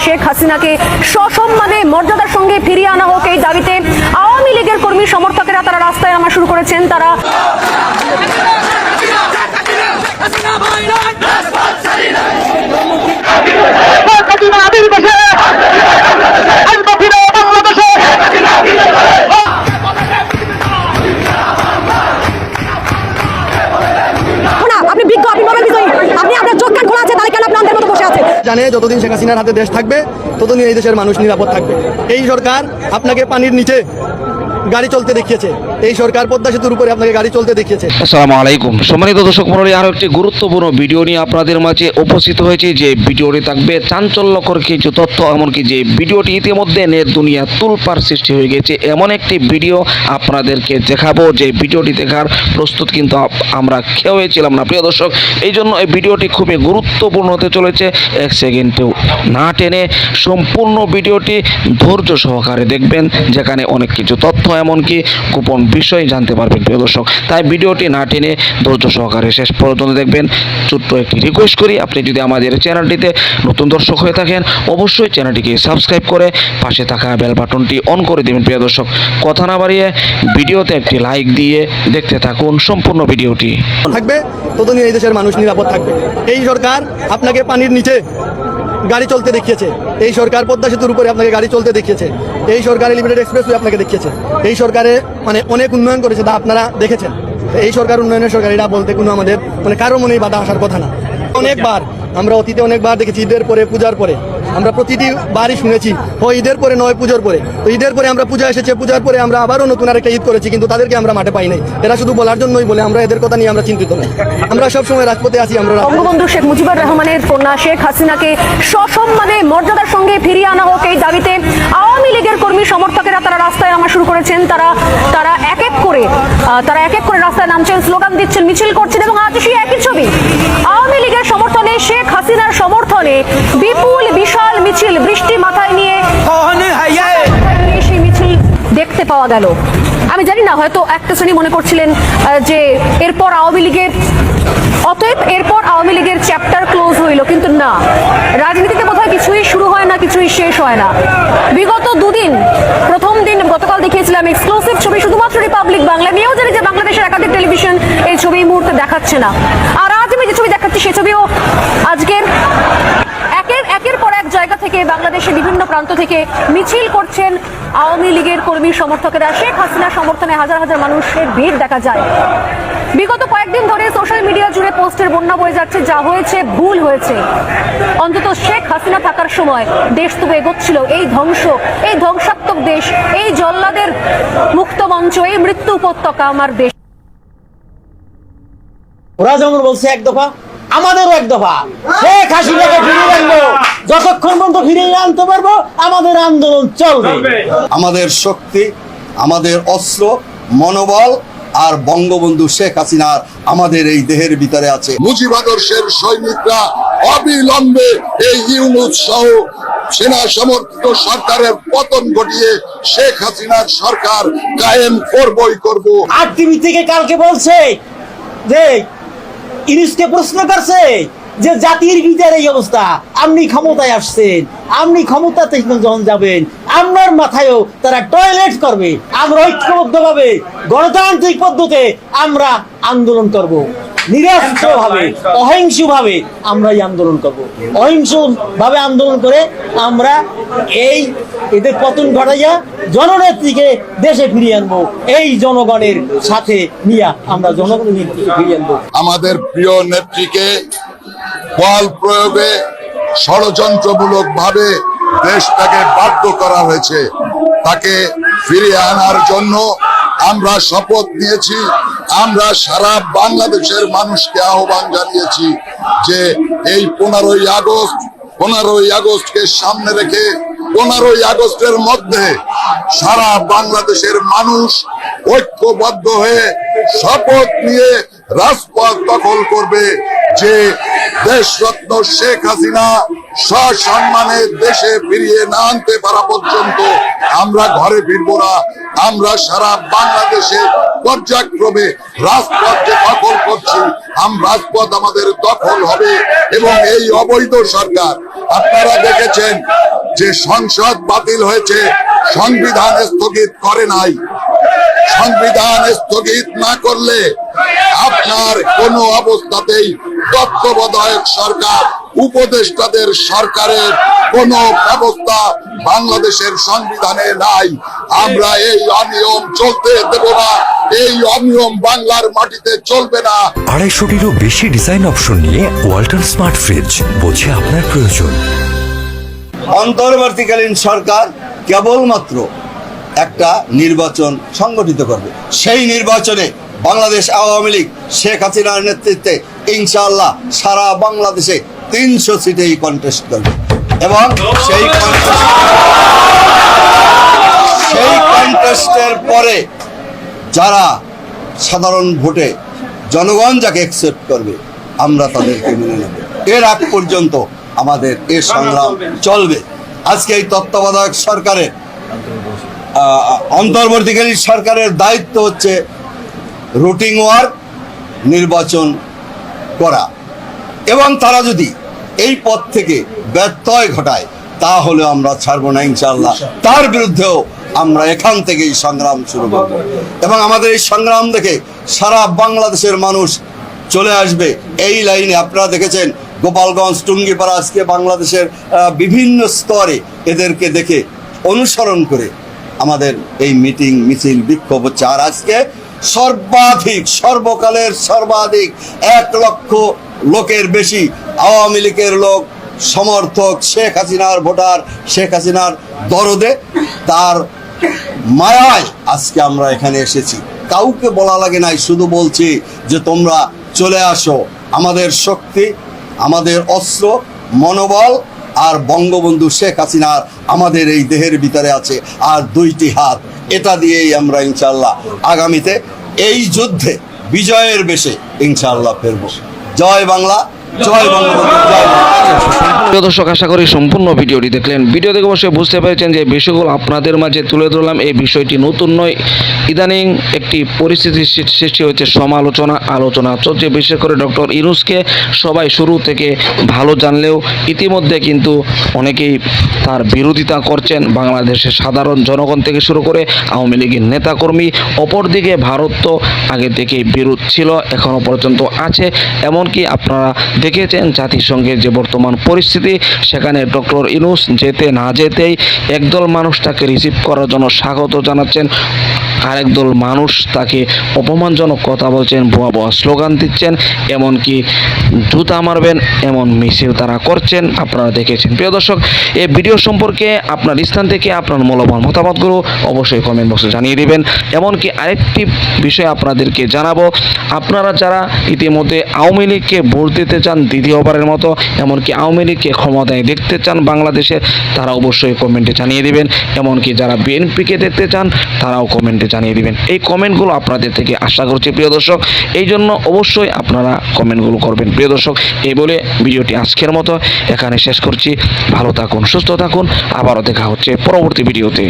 শেখ হাসিনাকে সসম্মানে মর্যাদার সঙ্গে ফিরিয়ে আনা হোক এই দাবিতে আওয়ামী লীগের কর্মী সমর্থকেরা তারা রাস্তায় নামা শুরু করেছেন, তারা না আপনি বিজ্ঞ আপনি মোবাইল বিজয়ী আপনি আপনার চোখ কান খোলা আছে তাহলে কেন আপনি আমাদের মতো জানে যতদিন শেখ হাসিনার হাতে দেশ থাকবে, ততদিন এই দেশের মানুষ নিরাপদ থাকবে। এই সরকার আপনাকে পানির নিচে গাড়ি চলতে দেখিয়েছে। এই সরকার পদ্মা সেতুর উপরে আপনাকে গাড়ি চলতে দেখিয়েছে। আসসালামু আলাইকুম। সম্মানিত দর্শক মন্ডলী আরও একটি গুরুত্বপূর্ণ ভিডিও নিয়ে আপনাদের মাঝে উপস্থিত হয়েছে। যে ভিডিওটি থাকবে চাঞ্চল্যকর কিছু তথ্য, এমনকি যে ভিডিওটি ইতিমধ্যে নেট দুনিয়া তুলপার সৃষ্টি হয়ে গেছে, এমন একটি ভিডিও আপনাদেরকে দেখাবো। যে ভিডিওটি দেখার প্রস্তুত কিন্তু আমরা খেয়ে হয়েছিলাম না। প্রিয় দর্শক, এই জন্য এই ভিডিওটি খুবই গুরুত্বপূর্ণ হতে চলেছে। এক সেকেন্ডেও না টেনে সম্পূর্ণ ভিডিওটি ধৈর্য সহকারে দেখবেন, যেখানে অনেক কিছু তথ্য এমনকি গোপন বিষয় জানতে পারবেন, প্রিয় দর্শক। তাই ভিডিওটি না টেনে ধৈর্য সহকারে শেষ পর্যন্ত দেখবেন। ছোট্ট একটি রিকোয়েস্ট করি, আপনি যদি আমাদের চ্যানেলটিতে নতুন দর্শক হয়ে থাকেন, অবশ্যই চ্যানেলটিকে সাবস্ক্রাইব করে পাশে থাকা বেল বাটনটি অন করে দেবেন, প্রিয় দর্শক। কথা না বাড়িয়ে ভিডিওতে একটি লাইক দিয়ে দেখতে থাকুন সম্পূর্ণ ভিডিওটি। থাকবে, ততদিন এই দেশের মানুষ নিরাপদ থাকবে। এই সরকার আপনাকে পানির নিচে গাড়ি চলতে দেখিয়েছে। এই সরকার পদ্মা সেতুর উপরে আপনাকে গাড়ি চলতে দেখিয়েছে। এই সরকারে লিমিটেড এক্সপ্রেসওয়ে আপনাকে দেখিয়েছে। এই সরকারে মানে অনেক উন্নয়ন করেছে তা আপনারা দেখেছেন। এই সরকার উন্নয়নের সরকার এটা বলতে কোনো আমাদের মানে কারও মনেই বাধা আসার কথা না। অনেকবার আমরা অতীতে অনেকবার দেখেছি ঈদের পরে, পূজার পরে। আমরা প্রতিটি বারই শুনেছি, ও ঈদের পরে নয়, পুজোর পরে। তো ঈদের পরে আমরা পূজা এসেছে, পূজার পরে আমরা আবারও নতুন আরেকটা ঈদ করেছি, কিন্তু তাদেরকে আমরা মাঠে পাই নাই। এরা শুধু বলার জন্যই বলে, আমরা এদের কথা নিয়ে আমরা চিন্তিত নই। আমরা সবসময় রাজপথে আছি, আমরা বঙ্গবন্ধু শেখ মুজিবুর রহমানের কন্যা শেখ হাসিনাকে সসম্মানে মর্যাদার সঙ্গে ফিরিয়ে আনা হোক এই দাবিতে আওয়ামী লীগের কর্মী সমর্থকেরা তারা রাস্তায় নামা শুরু করেছেন। তারা তারা এক এক করে তারা এক এক করে রাস্তায় নামছেন, স্লোগান দিচ্ছেন, মিছিল করছেন এবং আজ সমর্থনে বিপুল বিশাল মিছিল বৃষ্টি মাথায় নিয়ে সেই মিছিল দেখতে পাওয়া গেল। আমি জানি না হয়তো একটা শ্রেণি মনে করছিলেন যে এরপর আওয়ামী লীগের অতএব এরপর আওয়ামী লীগের চ্যাপ্টার ক্লোজ হইল কিন্তু না। রাজনীতিতে বোধহয় কিছুই শুরু হয় না কিছুই শেষ হয় না। বিগত দুদিন প্রথম দিন গতকাল দেখিয়েছিলাম এক্সক্লুসিভ ছবি শুধুমাত্র রিপাবলিক বাংলা নিয়েও জানি যে বাংলাদেশের একাধিক টেলিভিশন এই ছবি এই মুহূর্তে দেখাচ্ছে না। আর আজ আমি যে ছবি দেখাচ্ছি সে ছবিও বাংলাদেশের বিভিন্ন প্রান্ত থেকে মিছিল করছেন আওয়ামী লীগের কর্মী সমর্থকেরা। শেখ হাসিনা সমর্থনে হাজার হাজার মানুষের ভিড় দেখা যায়। বিগত কয়েকদিন ধরে সোশ্যাল মিডিয়া জুড়ে পোস্টের বন্যা বয়ে যাচ্ছে, যা হয়েছে, ভুল হয়েছে। অন্তত শেখ হাসিনা থাকার সময় দেশ তবু এগোচ্ছিল, এই ধ্বংস, এই ধ্বংসাত্মক দেশ, এই জল্লাদের মুক্ত মঞ্চ, এই মৃত্যু উপত্যকা আমার দেশ। ওরা যেমন বলছে এক দফা, আমাদেরও এক দফা। শেখ হাসিনাকে ফিরিয়ে আনব। যতক্ষণ পর্যন্ত ফিরিয়ে আনতে পারব আমাদের আন্দোলন চলবে। আমাদের শক্তি আমাদের অস্ত্র মনোবল আর বঙ্গবন্ধু শেখ হাসিনার আমাদের এই দেহের ভিতরে আছে। মুজিব আদর্শের সৈনিকরা অবিলম্বে এই ইউনুস সহ সেনা সমর্থিত সরকারের পতন ঘটিয়ে শেখ হাসিনার সরকার কায়েম করবই করব। আর টিভি থেকে কালকে বলছে যে ইনিসকে প্রশ্ন করছে যে জাতির ভিতরে এই অবস্থা, আপনি ক্ষমতায় আসছেন, আপনি ক্ষমতাতে যখন যাবেন, আপনার মাথায়ও তারা টয়লেট করবে, আমরা ঐক্যবদ্ধ ভাবে গণতান্ত্রিক পদ্ধতিতে আমরা আন্দোলন করব। অহিংস ভাবে আমরা এই আন্দোলন অহিংস ভাবে আন্দোলন করে আমরা এই এদের পতন ঘটাইয়া জননেত্রীকে দেশে ফিরিয়ে আনব, এই জনগণের সাথে নিয়ে আমরা জনগণের ফিরিয়ে আনব। আমাদের প্রিয় নেত্রীকে বল প্রয়োগে ষড়যন্ত্রমূলক ভাবে দেশটাকে বাধ্য করা হয়েছে। তাকে ফিরিয়ে আনার জন্য আমরা শপথ নিয়েছি, আমরা সারা বাংলাদেশের মানুষকে আহ্বান জানিয়েছি যে এই পনেরোই আগস্ট, পনেরোই আগস্টকে সামনে রেখে পনেরোই আগস্টের মধ্যে সারা বাংলাদেশের মানুষ ঐক্যবদ্ধ হয়ে শপথ নিয়ে রাজপথ দখল করবে যে দেশরত্ন শেখ হাসিনা সসম্মানে দেশে ফিরিয়ে না আনতে পারা পর্যন্ত আমরা ঘরে ফিরবো না। আমরা সারা বাংলাদেশে পর্যায়ক্রমে রাজপথ যে দখল করছি, আম রাজপথ আমাদের দখল হবে এবং এই অবৈধ সরকার, আপনারা দেখেছেন যে সংসদ বাতিল হয়েছে, সংবিধান স্থগিত করে নাই। সংবিধান স্থগিত না করলে আপনার কোনো অবস্থাতেই তত্ত্বাবধায়ক সরকার উপদেষ্টাদের সরকারের কোন ব্যবস্থা বাংলাদেশের সংবিধানে নাই। আমরা এই অনিয়ম চলতে দেব না এই অনিয়ম বাংলার মাটিতে চলবে না। আড়াইশোটিরও বেশি ডিজাইন অপশন নিয়ে ওয়াল্টন স্মার্ট ফ্রিজ বোঝে আপনার প্রয়োজন। অন্তর্বর্তীকালীন সরকার কেবলমাত্র একটা নির্বাচন সংগঠিত করবে। সেই নির্বাচনে বাংলাদেশ আওয়ামী লীগ শেখ হাসিনার নেতৃত্বে ইনশাআল্লাহ সারা বাংলাদেশে তিনশো সিটেই কন্টেস্ট করবে। এবং সেই সেই কন্টেস্টের পরে যারা সাধারণ ভোটে জনগণ যাকে অ্যাকসেপ্ট করবে, আমরা তাদেরকে মেনে নেব। এর আগ পর্যন্ত আমাদের এ সংগ্রাম চলবে। আজকে এই তত্ত্বাবধায়ক সরকারের অন্তর্বর্তীকালীন সরকারের দায়িত্ব হচ্ছে রুটিং ওয়ার্ক, নির্বাচন করা। এবং তারা যদি এই পথ থেকে ব্যত্যয় ঘটায় তাহলে আমরা ছাড়বো না ইনশাল্লাহ তার বিরুদ্ধেও আমরা এখান থেকেই সংগ্রাম শুরু করব। এবং আমাদের এই সংগ্রাম দেখে সারা বাংলাদেশের মানুষ চলে আসবে। এই লাইনে আপনারা দেখেছেন গোপালগঞ্জ টুঙ্গিপাড়া আজকে বাংলাদেশের বিভিন্ন স্তরে এদেরকে দেখে অনুসরণ করে আমাদের এই মিটিং মিছিল বিক্ষোভ হচ্ছে। আর আজকে সর্বাধিক, সর্বকালের সর্বাধিক এক লক্ষ লোকের বেশি আওয়ামী লীগের লোক, সমর্থক শেখ হাসিনার ভোটার শেখ হাসিনার দরদে। তার মায়ায় আজকে আমরা এখানে এসেছি। কাউকে বলা লাগে নাই, শুধু বলছি যে তোমরা চলে আসো। আমাদের শক্তি, আমাদের অস্ত্র, মনোবল আর বঙ্গবন্ধু শেখ হাসিনার আমাদের এই দেহের ভিতরে আছে। আর দুইটি হাত এটা দিয়েই আমরা ইনশাল্লাহ আগামীতে এই যুদ্ধে বিজয়ের বেশে ইনশাল্লাহ ফেরব। জয় বাংলা, জয় বঙ্গবন্ধু, জয় বাংলা প্রিয় দর্শক, আশা করি সম্পূর্ণ ভিডিওটি দেখলেন। ভিডিও দেখে অবশ্যই বুঝতে পেরেছেন যে বিষয়গুলো আপনাদের মাঝে তুলে ধরলাম। এই বিষয়টি নতুন নয়। ইদানিং একটি পরিস্থিতির সৃষ্টি হয়েছে, সমালোচনা, আলোচনা। চলছে বিশেষ করে ডক্টর ইনুসকে সবাই শুরু থেকে ভালো জানলেও ইতিমধ্যে কিন্তু অনেকেই তার বিরোধিতা করছেন। বাংলাদেশের সাধারণ জনগণ থেকে শুরু করে আওয়ামী লীগের নেতাকর্মী, অপরদিকে ভারত তো আগে থেকেই বিরোধ ছিল এখনও পর্যন্ত আছে। এমনকি আপনারা দেখেছেন জাতিসংঘের যে বর্তমান পরিস্থিতি সেখানে ডক্টর ইনুস যেতে না যেতেই একদল মানুষ তাকে রিসিভ করার জন্য স্বাগত জানাচ্ছেন। আরেক দল মানুষ তাকে অপমানজনক কথা বলছেন, ভুয়া ভুয়া স্লোগান দিচ্ছেন, এমনকি জুতা মারবেন, এমন মিছিল তারা করছেন, আপনারা দেখেছেন। প্রিয় দর্শক, এই ভিডিও সম্পর্কে আপনার স্থান থেকে আপনার মূল্যবান মতামতগুলো অবশ্যই কমেন্ট বক্সে জানিয়ে দিবেন। এমনকি আরেকটি বিষয় আপনাদেরকে জানাব, আপনারা যারা ইতিমধ্যে আওয়ামী লীগকে ভোট দিতে চান, দ্বিতীয়বারের মতো, এমনকি আওয়ামী লীগকে ক্ষমতায় দেখতে চান বাংলাদেশে, তারা অবশ্যই কমেন্টে জানিয়ে দিবেন। এমনকি যারা বিএনপিকে দেখতে চান, তারাও কমেন্টে জানিয়ে দিবেন। এই কমেন্টগুলো আপনাদের থেকে আশা করছি, প্রিয় দর্শক। এই জন্য অবশ্যই আপনারা কমেন্টগুলো করবেন। প্রিয় দর্শক, এই বলে ভিডিওটি আজকের মতো। এখানে শেষ করছি। ভালো থাকুন, সুস্থ থাকুন। আবারও দেখা হচ্ছে পরবর্তী ভিডিওতে।